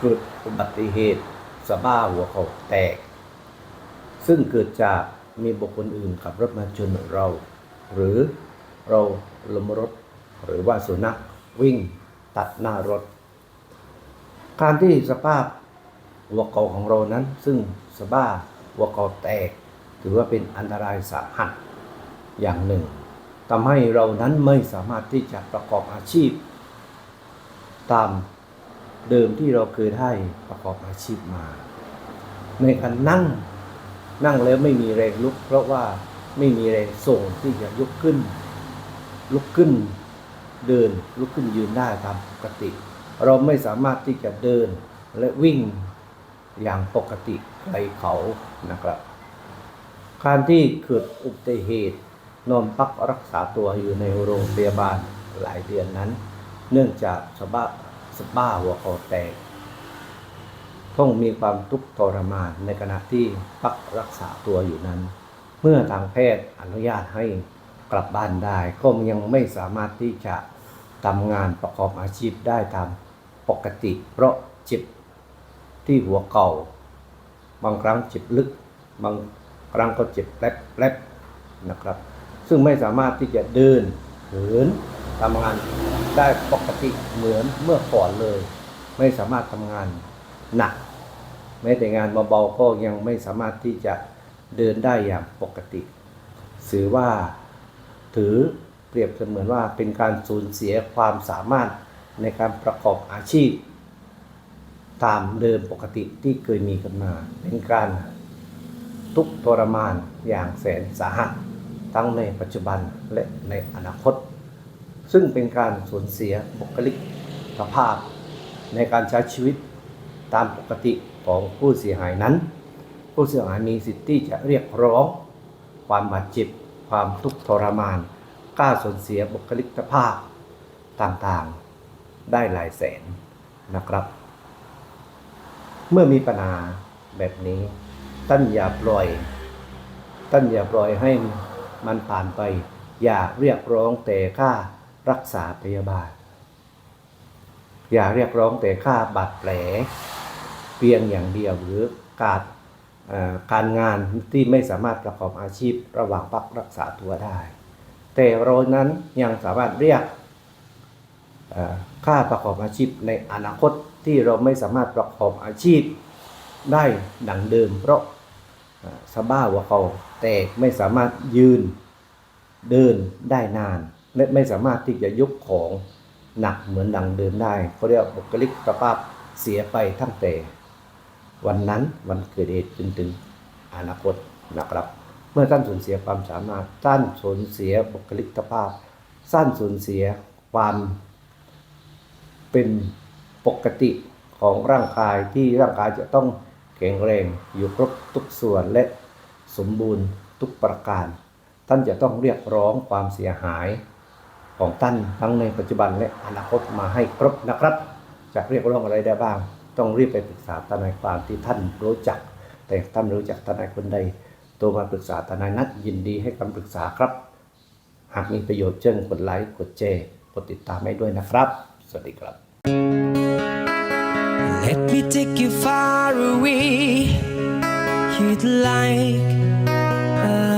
เกิดอุบัติเหตุสะบ้าหัวเขาแตก ซึ่งเกิดจากมีบุคคลอื่นขับรถมาชนเรา หรือเราล้มรถ หรือว่าสุนัขวิ่งตัดหน้ารถ การที่สภาพหัวเก่าของเรานั้น ซึ่งสบ้าหัวเก่าแตก ถือว่าเป็นอันตรายสาหัสอย่างหนึ่งทำให้เรานั้นไม่สามารถที่จะประกอบอาชีพ ตาม เดิมที่เราเคยได้ประกอบอาชีพมา ในการนั่งนั่งแล้วไม่มีแรงลุก เพราะว่าไม่มีแรงส่งที่จะยกขึ้น ลุกขึ้น เดินลุกขึ้นยืนได้ตามปกติ เราไม่สามารถที่จะเดินและวิ่งอย่างปกติไกลเขานะครับการที่เกิดอุบัติเหตุนอนพักรักษาตัวอยู่ในโรงพยาบาลหลายเดือนนั้น เนื่องจากสบ้า สบ้าหัวคอแตกต้องมีความทุกข์ทรมานในขณะที่พักรักษาตัวอยู่นั้น เมื่อทางแพทย์อนุญาตให้กลับบ้านได้ก็ยังไม่สามารถที่จะทำงานประกอบอาชีพได้ตามปกติ เพราะเจ็บที่หัวเก่า บางครั้งเจ็บลึก บางครั้งก็เจ็บแป๊บๆนะครับ ซึ่งไม่สามารถที่จะเดินเหินทำงาน ได้ปกติเหมือนเมื่อก่อนเลย ไม่สามารถทำงานหนักแม้แต่งานเบาๆก็ยังไม่สามารถที่จะเดินได้อย่างปกติถือว่าถือเปรียบเสมือนว่าเป็นการสูญเสียความสามารถในการประกอบอาชีพ ตามเดิมปกติที่เคยมีกันมา เป็นการทุกข์ทรมานอย่างแสนสาหัส ทั้งในปัจจุบันและในอนาคต ซึ่งเป็นการสูญเสียบุคลิกภาพ ในการใช้ชีวิตตามปกติของผู้เสียหายนั้น ผู้เสียหายมีสิทธิ์ที่จะเรียกร้อง ความบาดเจ็บ ความทุกข์ทรมานกล้าสูญเสียบุคลิกภาพต่างๆ ได้หลายแสนนะครับ เมื่อมีปัญหาแบบนี้ท่านอย่าปล่อยท่านอย่าปล่อยให้มันผ่านไป อย่าเรียกร้องแต่ค่า รักษาพยาบาล อย่าเรียกร้องแต่ค่าบาดแผล เพียงอย่างเดียวหรือการการงานที่ไม่สามารถประกอบอาชีพระหว่างพักรักษาตัวได้ แต่เรนั้นยังสามารถเรียกค่าประกอบอาชีพในอนาคตที่เราไม่สามารถประกอบอาชีพได้ดังเดิม เพราะสบ้าหัวเขาแตกไม่สามารถยืนเดินได้นาน และไม่สามารถที่จะยกของหนักเหมือนดังเดิมได้เขาเรียกบุคลิกภาพเสียไปทั้งแต่ วันนั้นวันเกิดเหตุจนถึงอนาคตนะครับ เมื่อท่านสูญเสียความสามารถท่านสูญเสียบุคลิกภาพท่านสูญเสียความเป็นปกติของร่างกายที่ร่างกายจะต้องแข็งแรงอยู่ครบทุกส่วนและสมบูรณ์ทุกประการ ท่านจะต้องเรียกร้องความเสียหาย ของท่านทั้งในปัจจุบันและอนาคตมาให้ครบนะครับ จะเรียกร้องอะไรได้บ้าง ต้องรีบไปปรึกษาทนายความที่ท่านรู้จัก แต่ท่านรู้จักทนายคนใดโทรมาปรึกษาทนายนัดยินดีให้คำปรึกษาครับ หากมีประโยชน์เชิญกดไลค์กดแชร์กดติดตามให้ด้วยนะครับ สวัสดีครับ Let me take you far away. You'd like a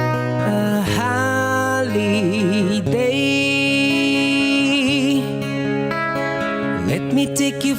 take you